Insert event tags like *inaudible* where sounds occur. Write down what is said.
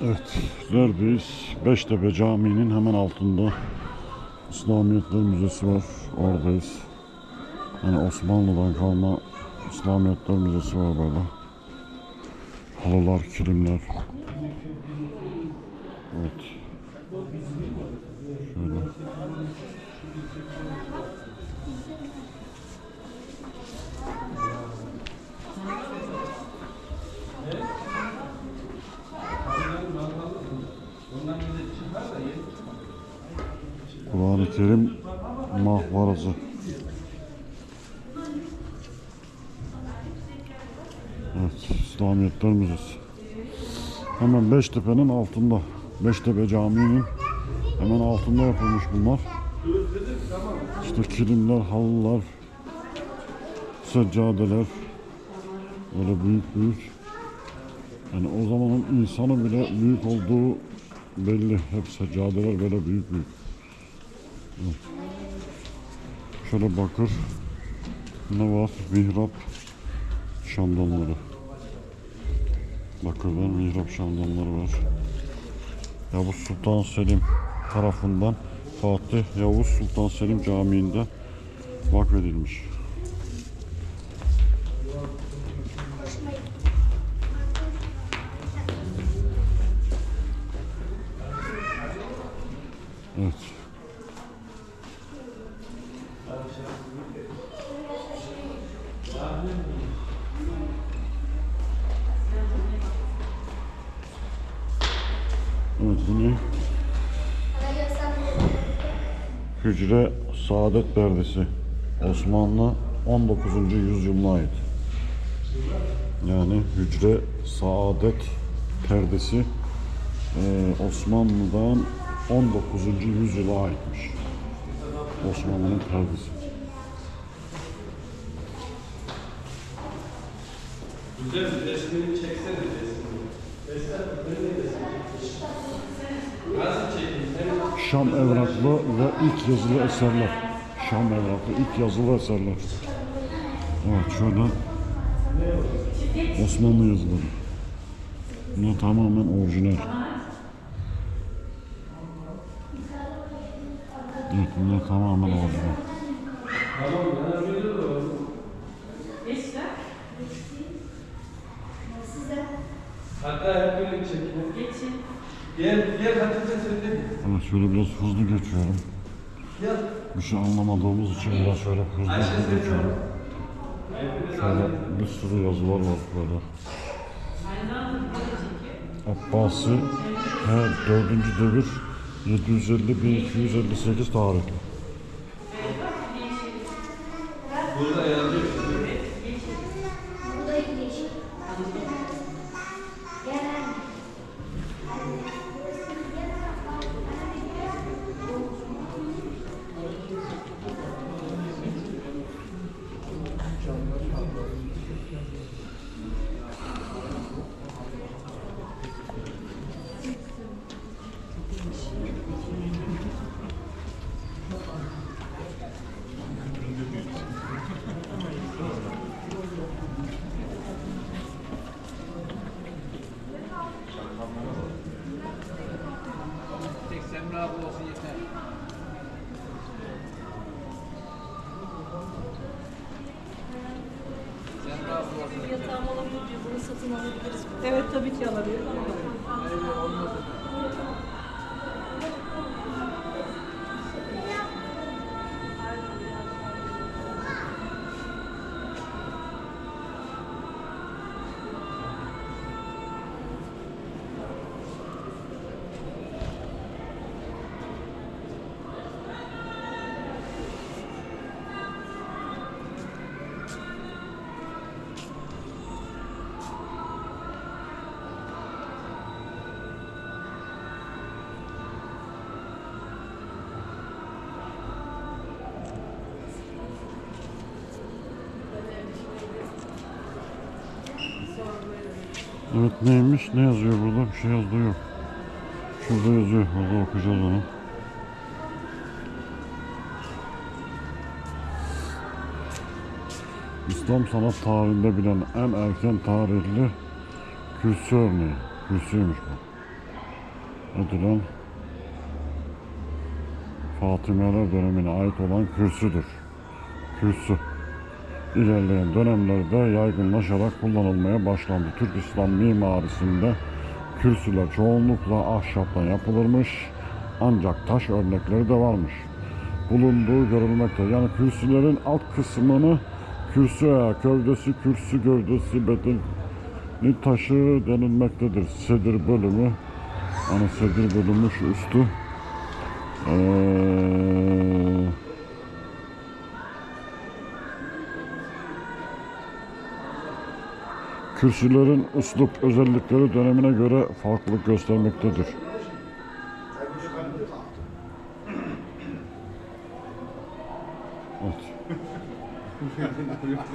Evet, neredeyiz? Beştepe Camii'nin hemen altında İslamiyetler Müzesi var. Oradayız. Yani Osmanlı'dan kalma İslamiyetler Müzesi var böyle. Halılar, kilimler. Evet. Şöyle. Kur'an-ı Kerim mahvarası. Evet, İslamiyetler Müzesi. Hemen Beştepe'nin altında. Beştepe Camii'nin hemen altında yapılmış bunlar. İşte kilimler, halılar, seccadeler. Böyle büyük büyük. Yani o zamanın insanı bile büyük olduğu belli. Hep seccadeler böyle büyük büyük. Şöyle bakır. Ne var? Mihrap şamdanları. Bakırdan mihrap şamdanları var. Yavuz Sultan Selim tarafından Fatih Yavuz Sultan Selim Camii'nde vakfedilmiş. Evet. Evet yine Hücre Saadet Perdesi Osmanlı 19. yüzyılına ait. Yani Hücre Saadet Perdesi eee, Osmanlı'dan 19. yüzyıla aitmiş. Osmanlı'nın perdesi. Güzel bir resmini çeksene resmini. Nasıl çekeyim? Sen Şam evraklı ve ilk yazılı eserler. Şam evraklı ilk yazılı eserler. Evet şöyle Osmanlı yazıları. Bunlar tamamen orijinal. Evet bunlar tamamen orijinal. tamam ben biliyorum. Hatta hep birlikte çekelim. Geçin. Gel, gel Hatice sen de. Evet şöyle biraz hızlı geçiyorum. Gel. Bir şey anlamadığımız için biraz şöyle hızlı hızlı geçiyorum. Şöyle bir sürü yazılar var böyle. Böyle. Abbasi he, 4. devir 750-1258 tarihli. Burada yazıyor. Yeter. Yatağım olabilir diyor. Bunu satın alabiliriz. Evet tabii ki alabilir. Öyle Evet neymiş? Ne yazıyor burada? Bir şey yazdığı yok. Şurada yazıyor. Orada okuyacağız onu. İslam sanat tarihinde bilinen en erken tarihli kürsü örneği. Kürsüymüş bu. edilen Fatimeler dönemine ait olan kürsüdür. Kürsü ilerleyen dönemlerde yaygınlaşarak kullanılmaya başlandı. Türk İslam mimarisinde kürsüler çoğunlukla ahşaptan yapılırmış ancak taş örnekleri de varmış. Bulunduğu görülmekte. Yani kürsülerin alt kısmını kürsü ayağı, gövdesi, kürsü gövdesi, bedeni taşı denilmektedir. Sedir bölümü, hani sedir bölümü üstü. Ee, kürsülerin üslup özellikleri dönemine göre farklılık göstermektedir. Evet. *laughs*